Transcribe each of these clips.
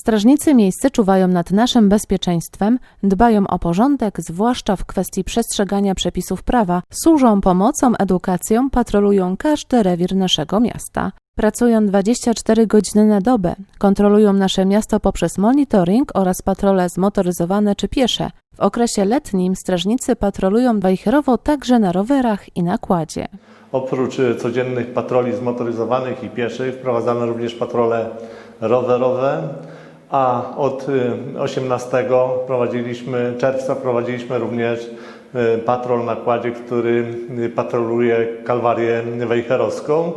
Strażnicy miejscy czuwają nad naszym bezpieczeństwem, dbają o porządek, zwłaszcza w kwestii przestrzegania przepisów prawa, służą pomocą, edukacją, patrolują każdy rewir naszego miasta. Pracują 24 godziny na dobę, kontrolują nasze miasto poprzez monitoring oraz patrole zmotoryzowane czy piesze. W okresie letnim strażnicy patrolują Wejherowo także na rowerach i na kładzie. Oprócz y, codziennych patroli zmotoryzowanych i pieszych wprowadzamy również patrole rowerowe, a od y, 18 prowadziliśmy, czerwca prowadziliśmy również y, patrol na kładzie, który y, patroluje Kalwarię Wejherowską,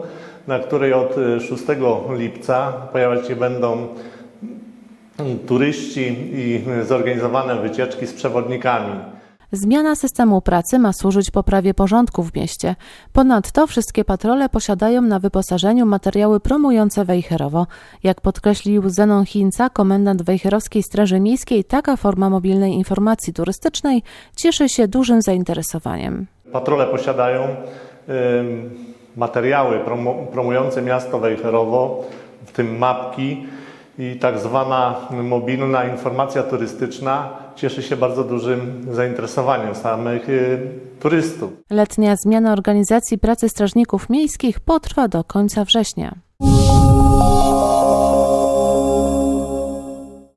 na której od y, 6 lipca pojawiać się będą y, turyści i y, zorganizowane wycieczki z przewodnikami. Zmiana systemu pracy ma służyć poprawie porządku w mieście. Ponadto wszystkie patrole posiadają na wyposażeniu materiały promujące Wejherowo. Jak podkreślił Zenon Hinca, komendant Wejherowskiej Straży Miejskiej, taka forma mobilnej informacji turystycznej cieszy się dużym zainteresowaniem. Patrole posiadają materiały promu promujące miasto Wejherowo, w tym mapki i tak zwana mobilna informacja turystyczna cieszy się bardzo dużym zainteresowaniem samych y, turystów. Letnia zmiana organizacji pracy strażników miejskich potrwa do końca września.